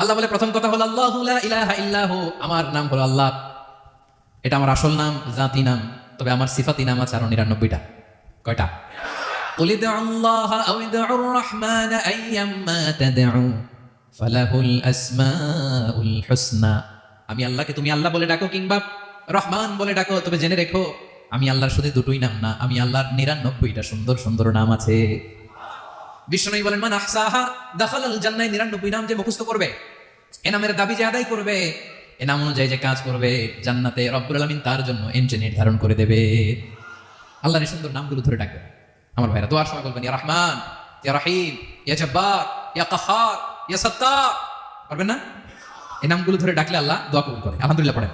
আল্লাহ বলে প্রথম কথা হলো আল্লাহ ইলাহা ইল্লাহু আমার নাম হলো আল্লাহ এটা আমার আসল নাম জাতি নাম তবে আমার সিফাতি নাম আছে আরো নিরানব্বইটা কয়টা قل ادعوا الله أو ادعوا الرحمن أيما تدعوا فله الأسماء الحسنى আমি আল্লাহকে তুমি আল্লাহ বলে ডাকো কিংবা রহমান বলে ডাকো তবে জেনে রেখো আমি আল্লাহর শুধু দুটোই নাম না আমি আল্লাহর নিরানব্বইটা সুন্দর সুন্দর নাম আছে বিষ্ণু বলেন মান আহসাহা দাখাল আল জান্নায় নিরানব্বই নাম যে মুখস্থ করবে এ নামের দাবি যে আদায় করবে এনাম অনুযায়ী যে কাজ করবে, জান্নাতে রব্বুল আলমিন তার জন্য এন্ট্রি নির্ধারণ করে দেবে। আল্লাহর এই সুন্দর নামগুলো ধরে ডাকবে আমার ভাইরা দোয়ার সময় বলবেন রহমান, ইয়া রাহিম, ইয়া জব্বার, ইয়া কাহার, ইয়া সত্তার। পারবেন না? এই ধরে ডাকলে আল্লাহ দোয়া কবুল করে। আলহামদুলিল্লাহ পড়েন।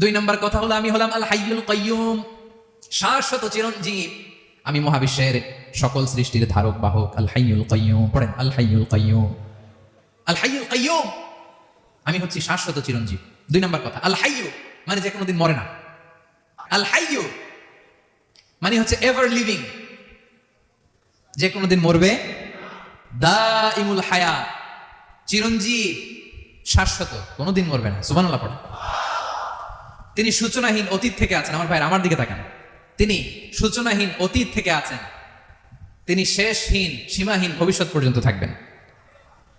দুই নম্বর কথা হলো, আমি হলাম আল হাইয়ুল কাইয়ুম শাশ্বত চিরঞ্জীব। আমি মহাবিশ্বের সকল সৃষ্টির ধারক, বাহক আল হাইয়ুল কাইয়ুম পড়েন আল হাইয়ুল কাইয়ুম আল হাইয়ুল কাইয়ুম আমি হচ্ছি শাশ্বত চিরঞ্জীব। দুই নম্বর কথা, আল হাইয়ু মানে যে কোনোদিন মরে না। আল হাইয়ু মানে হচ্ছে এভার লিভিং যে কোনোদিন মরবে দা ইমুল হায়া, চিরঞ্জীব, শাশ্বত, কোনোদিন মরবে না। সুবহানাল্লাহ পড়ে তিনি সূচনাহীন অতীত থেকে আছেন। আমার ভাই আমার দিকে তাকান। তিনি সূচনাহীন অতীত থেকে আছেন। তিনি শেষহীন, সীমাহীন ভবিষ্যৎ পর্যন্ত থাকবেন।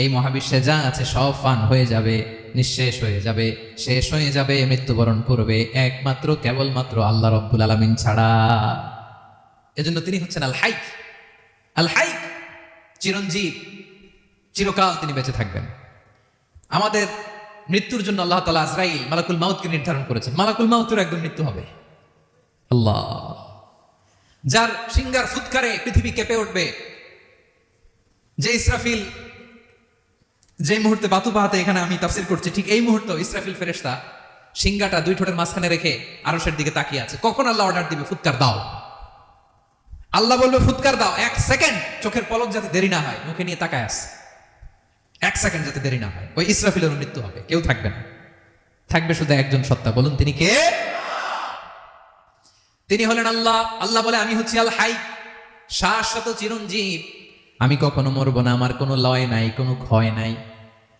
এই মহাবিশ্বে যা আছে সব ফান হয়ে যাবে, নিঃশেষ হয়ে যাবে, শেষ হয়ে যাবে, মৃত্যুবরণ করবে, একমাত্র, কেবলমাত্র আল্লাহ রব্বুল আলামিন ছাড়া। এজন্য তিনি হচ্ছেন আল হাইক। আল হাইক চিরঞ্জীব, চিরকাল তিনি বেঁচে থাকবেন। আমাদের মৃত্যুর জন্য আল্লাহ তালা আজরাইল মালাকুল মাউতকে নির্ধারণ করেছেন। মালাকুল মাউতের একদম মৃত্যু হবে। আল্লাহ। যার সিঙ্গার ফুৎকারে পৃথিবী কেঁপে উঠবে, যে ইসরাফিল যে মুহূর্তে বাতু পাহাতে এখানে আমি তাফসির করছি, ঠিক এই মুহূর্তে ইসরাফিল ফেরেশতা সিঙ্গাটা দুই ঠোঁটের মাঝখানে রেখে আরশের দিকে তাকিয়ে আছে। কখন আল্লাহ অর্ডার দিবে? ফুৎকার দাও। আল্লাহ বলবে, ফুৎকার দাও। এক সেকেন্ড। চোখের পলক যাতে দেরি না হয়, মুখে নিয়ে তাকায় আস। এক সেকেন্ড যাতে দেরি না হয়। ওই ইসরাফিলের মৃত্যু হবে, কেউ থাকবে না। থাকবে শুধু একজন সত্তা। বলুন, তিনি কে? তিনি হলেন আল্লাহ। আল্লাহ বলে, আমি হচ্ছি আল হাই। শাশ্বত চিরঞ্জীব। আমি কখনো মরবো না। আমার কোনো লয় নাই, কোনো ক্ষয় নাই।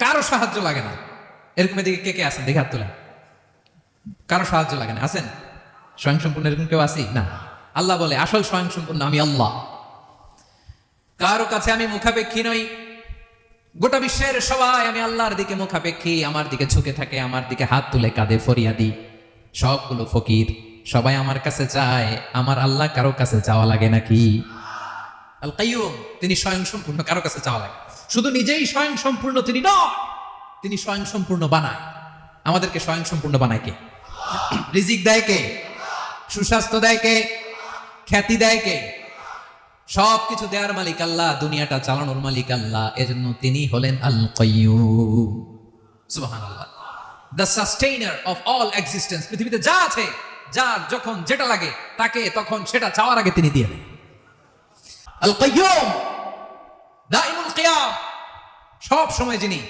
কারও সাহায্য লাগে না। এরকম এদিকে কে কে আছেন? দেখে হাত তোলেন। কারও সাহায্য লাগে না। আছেন? স্বয়ং সম্পূর্ণ এরকম কেউ আসি না। আল্লাহ বলে, আসল স্বয়ং সম্পূর্ণ আমি আল্লাহ। কারও কাছে আমি মুখাপেক্ষী নই। গোটা বিশ্বের সবাই আমি আল্লাহর দিকে মুখাপেক্ষী। আমার দিকে ঝুঁকে থাকে, আমার দিকে হাত তুলে কাঁধে ফরিয়াদি। সবগুলো ফকির সবাই আমার কাছে চায়। আমার আল্লাহ কারও কাছে যাওয়া লাগে নাকি? আল কাইয়ুম তিনি স্বয়ং সম্পূর্ণ কারও কাছে যাওয়া লাগে শুধু নিজেই স্বয়ং সম্পূর্ণ তিনি নয়, তিনি স্বয়ং সম্পূর্ণ বানায়। আমাদেরকে স্বয়ং সম্পূর্ণ বানায় কে? রিজিক দেয় কে? সুস্বাস্থ্য দেয় কে? খ্যাতি দেয় কে? সব কিছু দেওয়ার মালিক আল্লাহ, দুনিয়াটা চালানোর মালিক আল্লাহ, এজন্য তিনি হলেন আল সুবহানাল্লাহ। The sustainer of all existence পৃথিবীতে যা আছে যার যখন যেটা লাগে, তাকে তখন সেটা চাওয়ার আগে তিনি দিয়ে দেন। আল কাইয়ুম দাইমুল কিয়াম। সব সময় যিনি,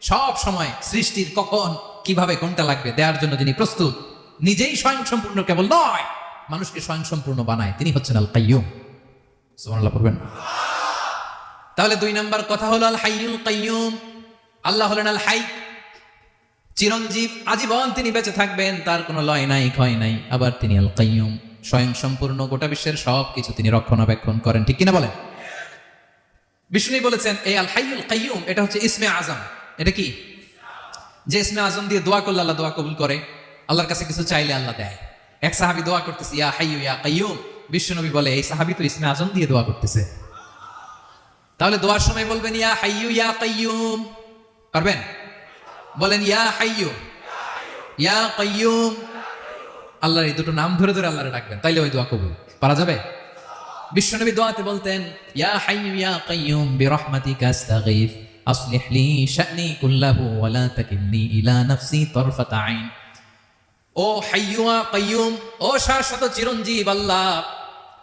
সব সময় সৃষ্টির কখন, কীভাবে, কোনটা লাগবে দেওয়ার জন্য যিনি প্রস্তুত, নিজেই স্বয়ং সম্পূর্ণ কেবল নয়, মানুষকে স্বয়ং সম্পূর্ণ বানায়, তিনি হচ্ছেন আল কাইয়ুম। তাহলে দুই নাম্বার কথা হলো, আল হাইয়ুল কাইয়ুম। আল্লাহ হলেন আল হাই। চিরঞ্জীব, আজীবন তিনি বেঁচে থাকবেন, তার কোনো লয় নাই, ক্ষয় নাই, আবার তিনি আল কাইয়ুম। স্বয়ং সম্পূর্ণ গোটা বিশ্বের সব কিছু তিনি রক্ষণাবেক্ষণ করেন, ঠিক কিনা বলেন? বিষ্ণু বলেছেন এই আল হাইয়ুল কাইয়ুম এটা হচ্ছে ইসমে আজম। এটা কি? যে ইসমে আজম দিয়ে দোয়া করলে আল্লাহ দোয়া কবুল করে, আল্লাহর কাছে কিছু চাইলে আল্লাহ দেয়। এক সাহাবি দোয়া করতেছে, ইয়া হাইয়ু, ইয়া কাইয়ুম বিশ্বনবী বলে, এই সাহাবি তো ইসমে আজম দিয়ে দোয়া করতেছে। তাহলে দোয়ার সময় বলবেন, ইয়া হাইয়ু, ইয়া কাইয়ুম পারবেন? বলেন, ইয়া হাইয়ু, ইয়া কাইয়ুম আল্লাহর এই দুটো নাম ধরে ধরে আল্লাহরে ডাকবেন, তাইলে ওই দোয়া কবুল। পারা যাবে? বিশ্বনবী দোয়াতে বলতেন, ইয়া হাইয়ু ইয়া কাইয়ুম বিরহমাতিকা আস্তাগীথ আসলিহ লি শা'নি কুল্লাহু ওয়া লা তাকিলনি ইলা নাফসি তারফাতা আইন। ও হাইয়ুয়া কাইয়ুম, ও শাশ্বত চিরঞ্জীব আল্লাহ,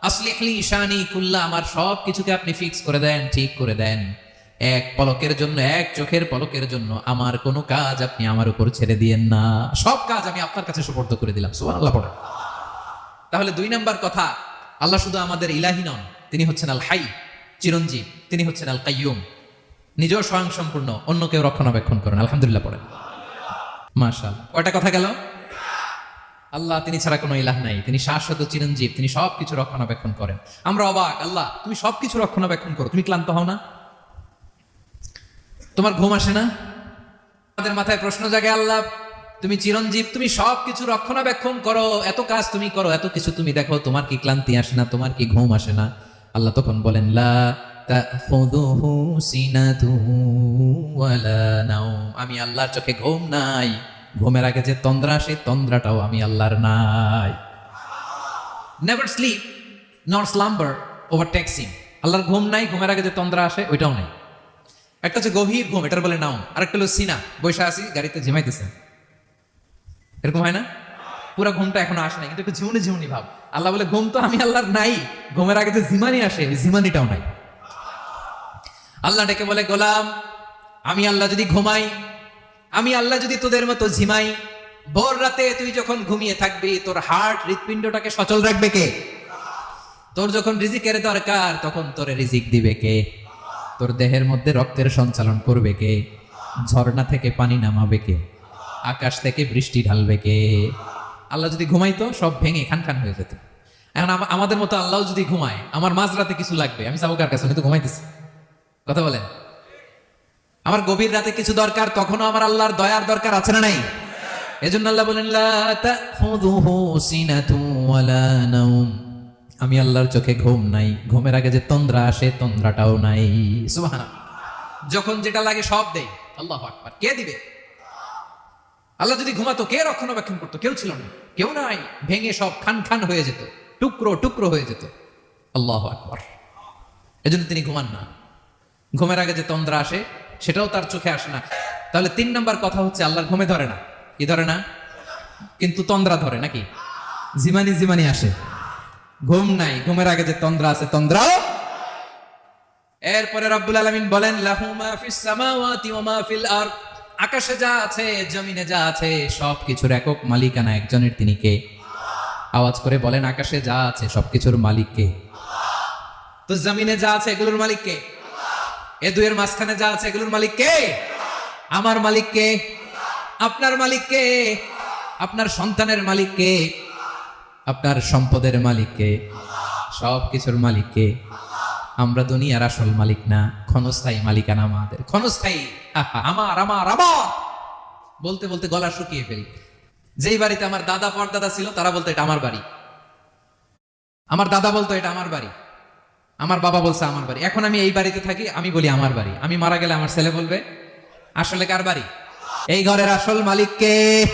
আসলিহ লি শানি কুল্লা, আমার সব কিছুকে আপনি ফিক্স করে দেন, ঠিক করে দেন। এক পলকের জন্য, এক চোখের পলকের জন্য আমার কোনো কাজ আপনি আমার উপর ছেড়ে দিয়েন না। সব কাজ আমি আপনার কাছে সুপর্দ করে দিলাম। সুবহানাল্লাহ পড়ে তাহলে দুই নাম্বার কথা আল্লাহ শুধু আমাদের ইলাহি নন, তিনি হচ্ছেন আল হাই চিরঞ্জীব, তিনি হচ্ছেন আল কাইয়ুম নিজেও স্বয়ং সম্পূর্ণ অন্য কেউ রক্ষণাবেক্ষণ করেন আলহামদুলিল্লাহ পড়েন। মাশাল। কয়টা কথা গেল? আল্লাহ, তিনি ছাড়া কোনো ইলাহ নাই। তিনি শাশ্বত চিরঞ্জীব, তিনি সবকিছু রক্ষণাবেক্ষণ করেন। আমরা অবাক, আল্লাহ, তুমি সবকিছু রক্ষণাবেক্ষণ করো, তুমি ক্লান্ত হও না? তোমার ঘুম আসে না? আমাদের মাথায় প্রশ্ন জাগে, আল্লাহ তুমি চিরঞ্জীব, তুমি সবকিছু রক্ষণাবেক্ষণ করো। এত কাজ তুমি করো, এত কিছু তুমি দেখো। তোমার কি ক্লান্তি আসে না? তোমার কি ঘুম আসে না? আল্লাহ তখন বলেন, লা আমি আল্লাহর চোখে ঘুম নাই। ঘুমের আগে যে তন্দ্রা আসে, তন্দ্রাটাও আমি আল্লাহর নাই। Never sleep not slumber over taxing আল্লাহর ঘুম নাই, ঘুমের আগে যে তন্দ্রা আসে, ওইটাও নেই। একটা হচ্ছে গভীর ঘুম, এটার বলে নাও আরেকটা হলো সিনা। বৈশা আসি গাড়িতে ঝিমাইতেছে। এরকম হয় না? পুরো ঘুমটা এখনও আসে না কিন্তু একটু ঝিমুনি ঝিমুনি ভাব। আল্লাহ বলে, ঘুম তো আমি আল্লাহর নাই। ঘুমের আগে যে জিমানি আসে ওই জিমানিটাও নাই। আল্লাহ ডেকে বলে, গোলাম, আমি আল্লাহ যদি ঘুমাই, আমি আল্লাহ যদি তোদের মতো ঝিমাই, ভোর রাতে তুই যখন ঘুমিয়ে থাকবি, তোর হার্ট হৃৎপিণ্ডটাকে সচল রাখবে কে? তোর যখন রিজিকের দরকার, তখন তোরে রিজিক দিবে কে? তোর দেহের মধ্যে রক্তের সঞ্চালন করবে কে? ঝর্ণা থেকে পানি নামাবে কে? আকাশ থেকে বৃষ্টি ঢালবে কে? আল্লাহ যদি ঘুমাইতো, সব ভেঙে খান খান হয়ে যেত। এখন আমাদের মতো আল্লাহ যদি ঘুমায়, আমার মাঝরাতে কিছু লাগবে। আমি যাব কার কাছে কিন্তু ঘুমাইতেছি। কথা বলেন? আমার গভীর রাতে কিছু দরকার, তখনও আমার আল্লাহর দয়ার দরকার আছে না নাই? এজন্য আল্লাহ বলেন আমি আল্লাহর চোখে ঘুম নাই। ঘুমের আগে যে তন্দ্রা আসে, তন্দ্রাটাও নাই। যখন যেটা লাগে সব দেয় আল্লাহ কে দিবে? আল্লাহ যদি ঘুমাতো, কে রক্ষণাবেক্ষণ করতো? কেউ ছিল না। কেউ নাই। ভেঙে সব খান খান হয়ে যেত। টুকরো টুকরো হয়ে যেত। আল্লাহ আকবার। এজন্য তিনি ঘুমান না। ঘুমের আগে যে তন্দ্রা আসে, সেটাও তার চোখে আসে না। তাহলে তিন নম্বর কথা হচ্ছে, আল্লাহর ঘুমে ধরে না। কি ধরে না? কিন্তু তন্দ্রা ধরে নাকি? জিমানি জিমানি আসে। ঘুম নাই। ঘুমের আগে যে তন্দ্রা আছে, তন্দ্রাও এরপরে রাব্বুল আলামিন বলেন, লাহু মা ফিস সামাওয়াতি ওয়া মা ফিল আরদ। আকাশে যা আছে, জমিনে যা আছে সব কিছুর একক মালিকানা একজনের তিনি কে? আওয়াজ করে বলেন, আকাশে যা আছে, সবকিছুর মালিক কে? তো জমিনে যা আছে, এগুলোর মালিক কে? এ দুয়ের মাঝখানে যা আছে, এগুলোর মালিক কে? আমার মালিক কে? আপনার মালিক কে? আপনার সন্তানের মালিক কে? আপনার সম্পদের মালিক কে? সব কিছুর মালিক কে? আমরা দুনিয়ার আসল মালিক না, ক্ষণস্থায়ী মালিকানা আমাদের। ক্ষণস্থায়ী আমার আমার আমার! বলতে বলতে গলা শুকিয়ে ফেলি। যেই বাড়িতে আমার দাদা পরদাদা ছিল, তারা বলতো এটা আমার বাড়ি। আমার দাদা বলতো এটা আমার বাড়ি। আমার বাবা বলছে আমার বাড়ি। এখন আমি এই বাড়িতে থাকি, আমি বলি আমার বাড়ি। আমি মারা গেলে আমার ছেলে বলবে, আসলে কার বাড়ি? এই ঘরের আসল মালিক কে?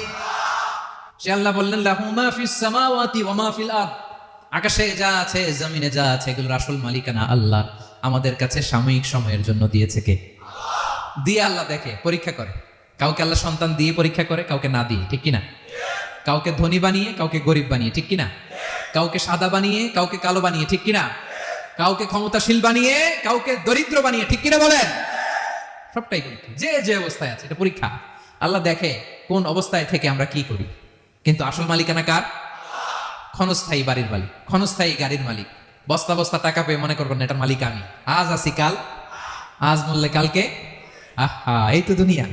সে আল্লাহ বললেন, লাহু মা ফিস সামাওয়াতি ওয়া মা ফিল আরদ। আকাশে যা আছে, জমিনে যা আছে, এগুলোর আসল মালিকানা আল্লাহ। আমাদের কাছে সাময়িক সময়ের জন্য দিয়েছে কে? দিয়ে আল্লাহ দেখে, পরীক্ষা করে। কাউকে আল্লাহ সন্তান দিয়ে পরীক্ষা করে, কাউকে না দিয়ে, ঠিক কিনা? কাউকে ধনী বানিয়ে, কাউকে গরিব বানিয়ে, ঠিক কিনা? কাউকে সাদা বানিয়ে, কাউকে কালো বানিয়ে, ঠিক কিনা? কাউকে ক্ষমতাশীল বানিয়ে, কাউকে দরিদ্র বানিয়ে, ঠিক কিনা বলেন? সবটাই পরীক্ষা। যে যে অবস্থায় আছে, এটা পরীক্ষা। আল্লাহ দেখে কোন অবস্থায় থেকে আমরা কি করি। কিন্তু আসল মালিকানা কার? ক্ষণস্থায়ী বাড়ির মালিক, ক্ষণস্থায়ী গাড়ির মালিক। বস্তা বস্তা টাকা পেয়ে মনে করবেন এটার মালিক আমি। আজ আসি কাল, আজ বললে কালকে? আহা, এই তো দুনিয়া।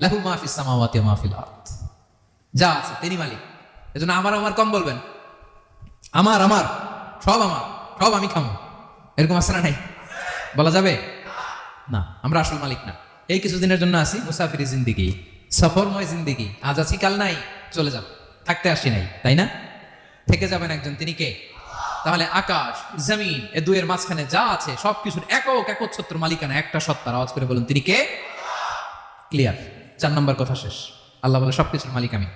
লাহু মাহফিস সামাওয়াতি ওয়া মাহফিল আরদ। যা আছে, তিনি মালিক। এজন্য আমার আমার কম বলবেন। আমার আমার, সব আমার, সব আমি খামো। এরকম আছে না নাই? বলা যাবে? না, আমরা আসল মালিক না। এই কিছুদিনের জন্য আসি, মুসাফিরি জিন্দিগি, সফরময় জিন্দিগি। আজ আছি কাল নাই, চলে যাব। থাকতে আসি নাই, তাই না? থেকে যাবেন একজন, তিনি কে? তাহলে আকাশ, জমিন, এ দুয়ের মাঝখানে যা আছে, সবকিছুর একক, একচ্ছত্র মালিকানা, একটা সত্তার আওয়াজ করে বলুন, তিনি কে? ক্লিয়ার চার নম্বর কথা শেষ। আল্লাহ বলে, সবকিছুর মালিক আমি।